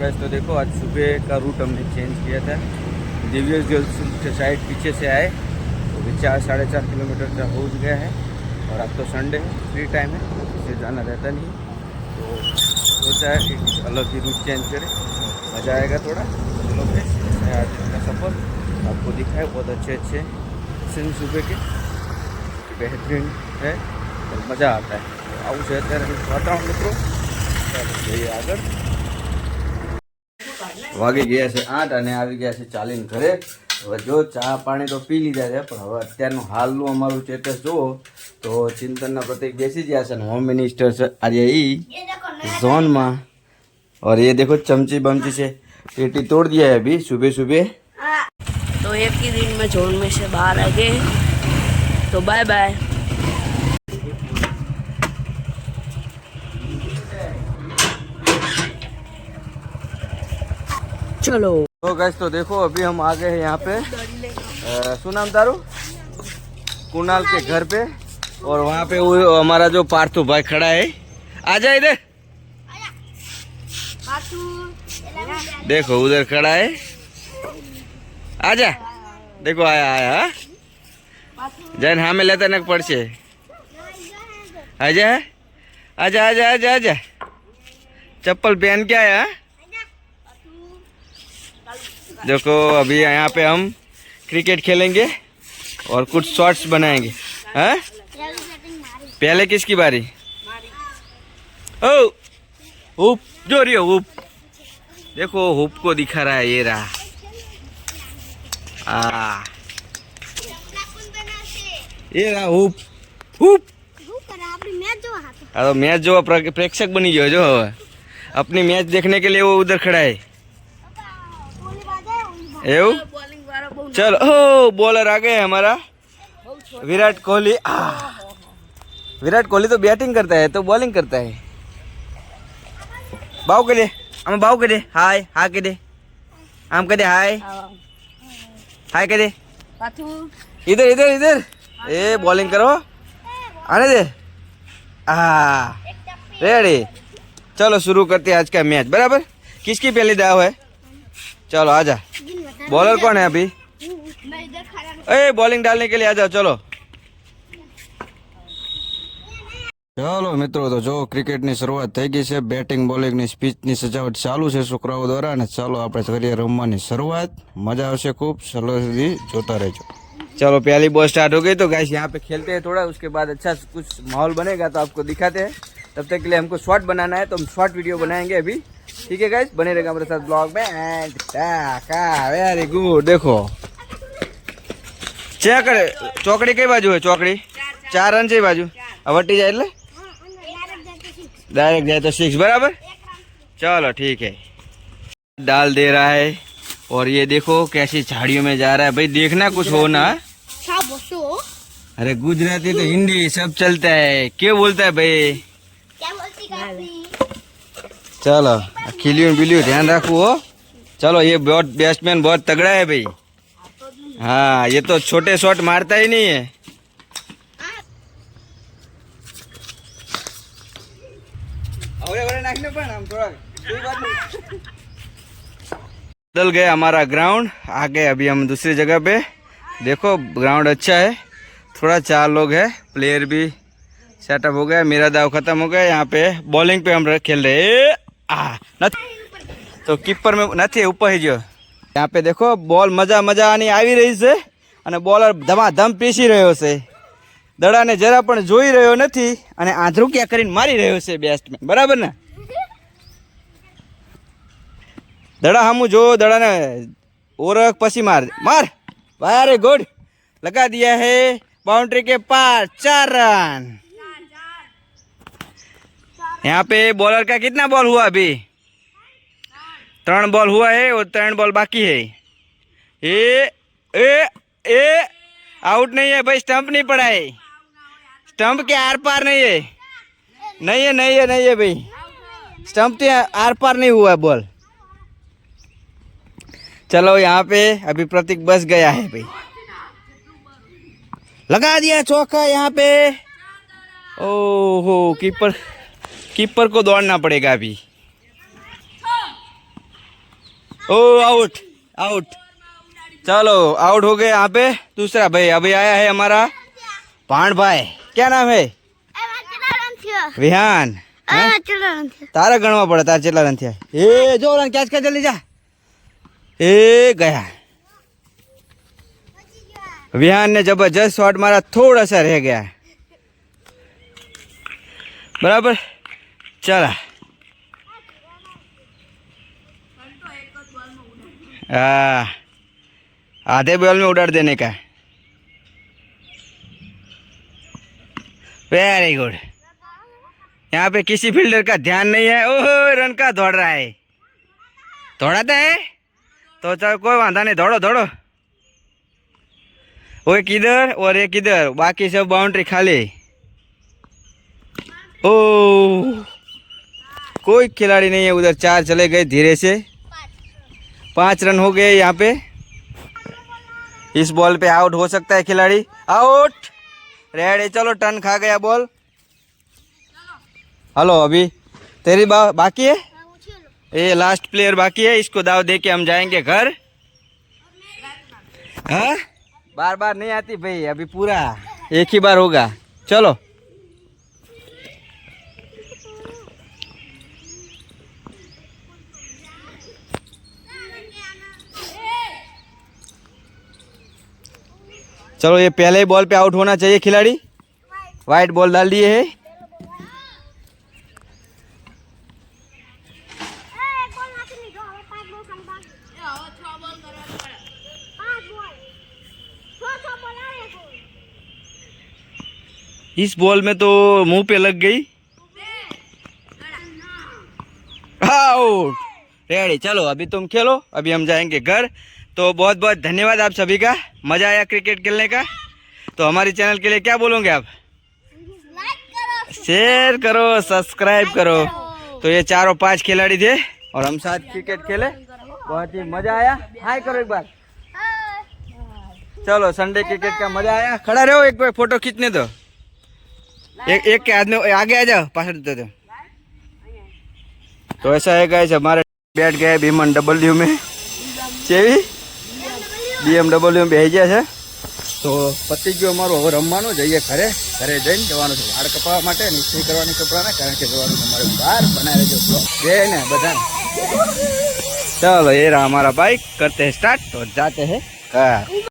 Gas तो देखो आज सुबह का रूट हमने चेंज किया था दिव्य जो साइड पीछे से आए वो भी चार साढ़े चार किलोमीटर का हो गया है और अब तो संडे है फ्री टाइम है इससे जाना रहता नहीं तो सोचा है कि कुछ अलग ही रूट चेंज करें मज़ा आएगा थोड़ा चलो फिर ऐसा है आज का सफ़र आपको दिखाए बहुत अच्छे अच्छे सीन सुबह के बेहतरीन है और मज़ा आता है તો આવું છે અત્યારે વાતાવરણ મિત્રો ચાલો જઈએ આગળ વાગી ગયા છે આઠ અને આવી ગયા છે ચાલીને ઘરે હવે જો ચા પાણી તો પી લીધા છે પણ હવે અત્યારનું હાલનું અમારું સ્ટેટસ જુઓ તો ચિંતનના પ્રતિક બેસી ગયા છે અને હોમ મિનિસ્ટર છે આજે ઈ जोन में और ये देखो चमची बमची से पेटी तोड़ दिया है अभी सुबह सुबह तो एक ही दिन में जोन में से बाहर आ गए तो बाय बाय चलो। तो गैस तो देखो, अभी हम आ गए हैं यहाँ पे। सुनाम दारू कुणाल के घर पे और वहाँ पे वो हमारा जो पार्थु भाई खड़ा है। आ जाए इधर। देखो, उधर खड़ा है। आजा देखो, आया आया हाँ। जैन हाँ में लेते ना पड़छे आजा हाँ। आजा आजा आजा आजा चप्पल पहन के आया हाँ। देखो, अभी यहाँ पे हम क्रिकेट खेलेंगे और कुछ शॉट्स बनाएँगे। है? पहले किसकी बारी? ओ, हुप, जो रही हुप। देखो, हुप को दिखा रहा है ये रहा। आ। ये रहा हुप। हुप। मैच जो प्रेक्षक बनी जो जो। अपनी मैच देखने के लिए वो उधर खड़ा है। એવું? चलो ओ बॉलर आ गए हमारा विराट कोहली विराट कोहली तो बैटिंग करता है तो बॉलिंग करता है बाव के दे हम बाव के दे हाय हा के दे आम के दे हाय हाय के दे इधर इधर इधर ए बॉलिंग करो आने दे आ रेडी चलो शुरू करते हैं आज का मैच बराबर किसकी पहली दाव है चलो आजा बॉलर कौन है अभी ए बॉलिंग डालने के लिए आ जाओ चलो ચાલો મિત્રો તો જો ક્રિકેટની શરૂઆત થઈ ગઈ છે બેટિંગ બોલિંગની સ્પીચની સજાવટ ચાલુ છે છોકરાઓ દ્વારા અને ચાલો આપણે કરીએ રમવાની શરૂઆત મજા આવશે ખૂબ સલો સુધી જોતા રહેજો चलो पहली बॉल स्टार्ट हो गई तो गाइस यहाँ पे खेलते हैं थोड़ा उसके बाद अच्छा कुछ माहौल बनेगा तो आपको दिखाते हैं तब तक के लिए हमको शॉर्ट बनाना है तो हम शॉर्ट वीडियो बनाएंगे अभी ठीक है गाइस बने रहेगा हमारे साथ ब्लॉग में एंड वेरी गुड देखो क्या करे ચોકડી કઈ બાજુ હોય ચોકડી ચાર રન છે એ બાજુ આ વટી જાય એટલે डायरेक्ट जाए तो सिक्स बराबर चलो ठीक है डाल दे रहा है और ये देखो कैसी झाड़ियों में जा रहा है भाई देखना कुछ हो ना अरे गुजराती तो हिंदी सब चलता है क्यों बोलता है भाई चलो खिलियो बिलियो, ध्यान रखो, हो। चलो, ये बहुत बैट्समैन बहुत तगड़ा है भाई। हाँ ये तो छोटे शॉट मारता ही नहीं है। बदल गया हमारा ग्राउंड आ गए अभी हम दूसरी जगह पे। देखो ग्राउंड अच्छा है। थोड़ा चार लोग है। प्लेयर भी सेटअप हो गया। मेरा दाव खत्म हो गया। यहाँ पे बॉलिंग पे हम खेल रहे हैं। આ નથી. તો કીપર મેં નથી, ઉપર ગયો. ત્યાં પે દેખો બોલ મજા મજાની આવી રહી છે અને બોલર ધમાધમ પીસી રહ્યો છે. દડાને જરા પણ જોઈ રહ્યો નથી અને આંધરું ક્યાં કરીને મારી રહ્યો છે બેસ્ટમેન બરાબર ને? દડા હમું જો, દડાને ઓરખ પછી માર. માર. વારે ગુડ લગા દિયા હે બાઉન્ડ્રી કે પાર. ચાર રન यहाँ पे बॉलर का कितना बॉल हुआ अभी? त्रण बॉल हुआ है और त्रण बॉल बाकी है। ए ए ए आउट नहीं है भाई स्टंप नहीं पड़ा है। स्टंप के आर पार नहीं है। नहीं है नहीं है नहीं है भाई। स्टंप के आर पार नहीं हुआ बॉल चलो यहाँ पे अभी प्रतीक बस गया है भाई। लगा दिया चौका यहाँ पे। ओहो कीपर कीपर को दौड़ना पड़ेगा अभी ओ आउट आउट चलो आउट हो गए यहाँ पे दूसरा भाई अभी आया है हमारा भाण भाई क्या नाम है વિહાન હે? તારે ગણવા પડે તારે કેટલા રન થયા એ જો રન કેચ કે જલ્દી જા એ ગયા વિહાન ને જબરજસ્ત શોટ મારા થોડા સા રહે ગયા બરાબર ચલા हाँ आधे बॉल में उड़ाड़ देने का। वेरी गुड यहाँ पे किसी फील्डर का ध्यान नहीं है। ओह, रन का दौड़ रहा है। दौड़ाता है? तो चलो, कोई वादा नहीं, दौड़ो दौड़ो। वो एक इधर और एक इधर, बाकी सब बाउंड्री खाली। ओ। कोई खिलाड़ी नहीं है उधर चार चले गए धीरे से। पाँच रन हो गए यहाँ पे। इस बॉल पे आउट हो सकता है खिलाड़ी। आउट। रेडी चलो टन खा गया बॉल। हेलो अभी तेरी बा, बाकी है? ये लास्ट प्लेयर बाकी है इसको दाव दे के हम जाएँगे घर। हाँ? बार बार नहीं आती भाई अभी पूरा एक ही बार होगा। चलो। चलो ये पहले ही बॉल पे आउट होना चाहिए खिलाड़ी। वाइट बॉल डाल दिए है। इस बॉल में तो मुँह पे लग गई। आउट रेडी चलो, अभी तुम खेलो, अभी हम जाएँगे घर। तो बहुत बहुत धन्यवाद आप सभी का। मज़ा आया क्रिकेट खेलने का। तो हमारे चैनल के लिए क्या बोलोगे आप? शेयर करो सब्सक्राइब करो तो ये चारों पाँच खिलाड़ी थे और हम साथ क्रिकेट खेले। बहुत ही मज़ा आया। हाय करो एक बार। चलो संडे क्रिकेट का मज़ा आया। खड़ा रहो एक बार फ़ोटो खींचने दो। एक एक के हाथ में आगे आ जाओ पास दे दो। तो ऐसा है गाइस हमारे बैठ गए भीमन डब्ल्यू में। ચેવી બીએમડબલ્યુ બેસી ગયા છે. તો પતિ ગયો અમારું હવે રમવાનું જઈએ ઘરે ઘરે જઈને જવાનું છે. વાળ કપાવવા માટે નિશ્ચય કરવાની કપડાને, કારણ કે જવાનું તમારે બહાર બનાવી રહેજો બે ને બધા ચાલો, એ રહ્યા અમારા ભાઈ કરતે સ્ટાર્ટ તો જાતે હે ઘર